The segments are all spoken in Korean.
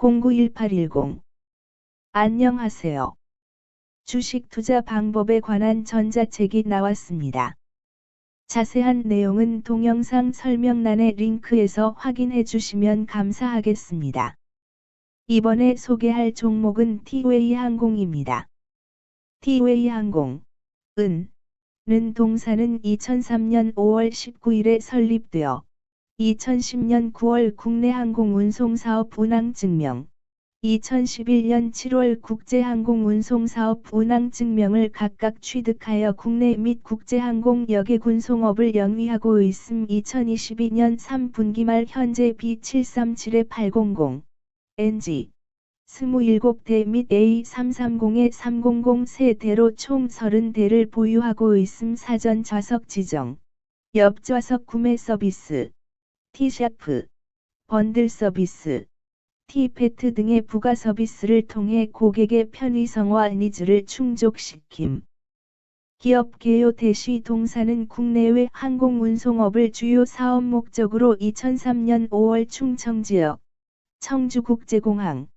091810 안녕하세요. 주식 투자 방법에 관한 전자책이 나왔습니다. 자세한 내용은 동영상 설명란의 링크에서 확인해 주시면 감사하겠습니다. 이번에 소개할 종목은 티웨이 항공입니다. 티웨이 항공, 은, 는 동사는 2003년 5월 19일에 설립되어 2010년 9월 국내 항공 운송 사업 운항 증명, 2011년 7월 국제항공운송사업 운항증명을 각각 취득하여 국내 및 국제항공 여객운송업을 영위하고 있음 2022년 3분기 말 현재 B737-800, NG, 27대 및 A330의 300 3대로 총 30대를 보유하고 있음 사전 좌석 지정, 옆 좌석 구매 서비스, 티샤프, 번들 서비스, 티페트 등의 부가 서비스를 통해 고객의 편의성과 니즈를 충족시킴. 기업 개요 대시 동사는 국내외 항공 운송업을 주요 사업 목적으로 2003년 5월 충청 지역 청주국제공항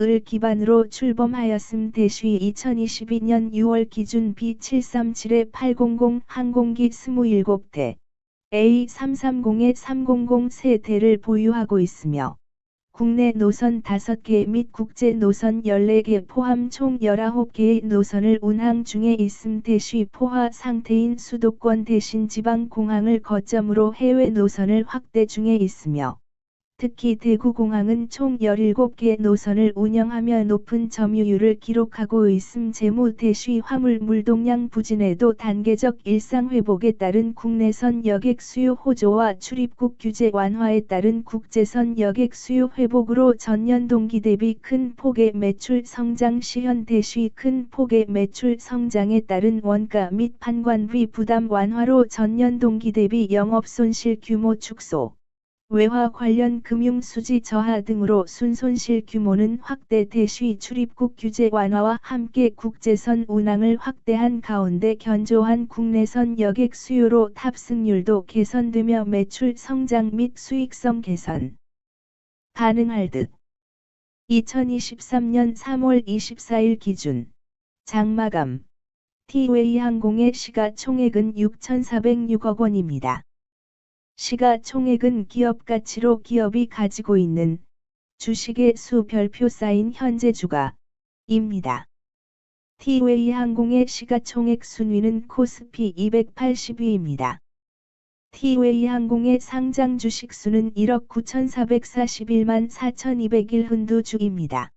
을 기반으로 출범하였음 대시 2022년 6월 기준 B737-800 항공기 27대, A330의 300 세대를 보유하고 있으며 국내 노선 5개 및 국제 노선 14개 포함 총 19개의 노선을 운항 중에 있음 대시 포화 상태인 수도권 대신 지방 공항을 거점으로 해외 노선을 확대 중에 있으며 특히 대구공항은 총 17개 노선을 운영하며 높은 점유율을 기록하고 있음 재무 대시 화물 물동량 부진에도 단계적 일상 회복에 따른 국내선 여객 수요 호조와 출입국 규제 완화에 따른 국제선 여객 수요 회복으로 전년 동기 대비 큰 폭의 매출 성장 시현 대시 큰 폭의 매출 성장에 따른 원가 및 판관비 부담 완화로 전년 동기 대비 영업 손실 규모 축소 외화 관련 금융 수지 저하 등으로 순손실 규모는 확대 대시 출입국 규제 완화와 함께 국제선 운항을 확대한 가운데 견조한 국내선 여객 수요로 탑승률도 개선되며 매출 성장 및 수익성 개선 가능할 듯. 2023년 3월 24일 기준. 장마감. 티웨이 항공의 시가총액은 6,406억 원입니다. 시가총액은 기업 가치로 기업이 가지고 있는 주식의 수 별표 쌓인 현재 주가입니다. 티웨이 항공의 시가총액 순위는 코스피 280위입니다. 티웨이 항공의 상장 주식 수는 1억 9,441만 4,201 흔두 주입니다.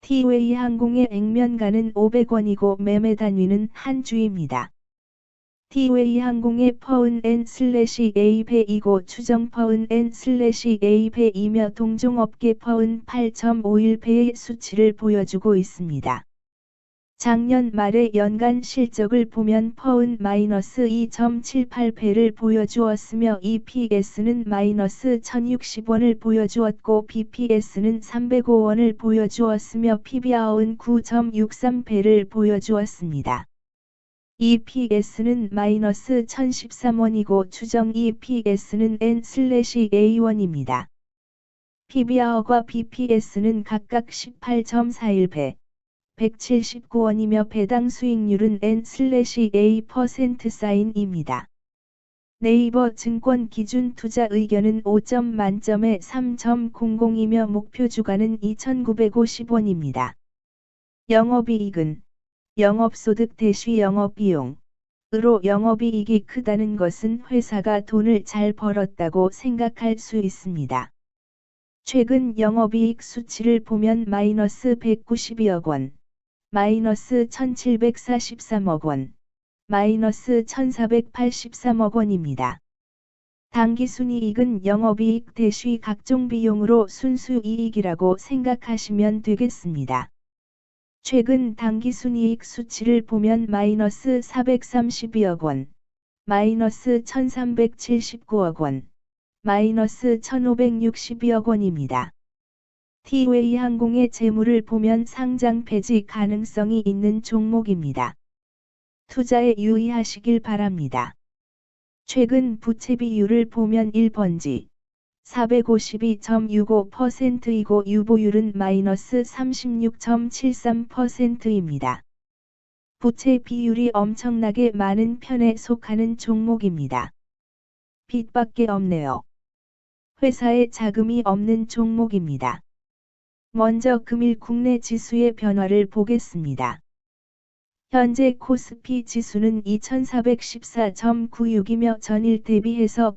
티웨이 항공의 액면가는 500원이고 매매 단위는 한 주입니다. 티웨이 항공의 퍼은 N 슬래시 A 배이고 추정 퍼은 N 슬래시 A 배이며 동종업계 퍼은 8.51배의 수치를 보여주고 있습니다. 작년 말의 연간 실적을 보면 퍼은 마이너스 2.78배를 보여주었으며 EPS는 마이너스 1060원을 보여주었고 BPS는 305원을 보여주었으며 PBR은 9.63배를 보여주었습니다. EPS는 마이너스 1013원이고 추정 EPS는 N/A1입니다. PBR과 BPS는 각각 18.41배, 179원이며 배당 수익률은 N/A% 사인입니다. 네이버 증권 기준 투자 의견은 5점 만점에 3.00이며 목표 주가는 2,950원입니다. 영업이익은 영업소득 대시 영업비용. 으로 영업이익이 크다는 것은 회사가 돈을 잘 벌었다고 생각할 수 있습니다. 최근 영업이익 수치를 보면 마이너스 192억 원, 마이너스 1743억 원, 마이너스 1483억 원입니다. 당기순이익은 영업이익 대시 각종 비용으로 순수이익이라고 생각하시면 되겠습니다. 최근 당기순이익 수치를 보면 마이너스 432억 원, 마이너스 1379억 원, 마이너스 1562억 원입니다. 티웨이 항공의 재물을 보면 상장 폐지 가능성이 있는 종목입니다. 투자에 유의하시길 바랍니다. 최근 부채 비율을 보면 1번지 452.65%이고 유보율은 마이너스 36.73%입니다. 부채 비율이 엄청나게 많은 편에 속하는 종목입니다. 빚밖에 없네요. 회사에 자금이 없는 종목입니다. 먼저 금일 국내 지수의 변화를 보겠습니다. 현재 코스피 지수는 2414.96이며 전일 대비해서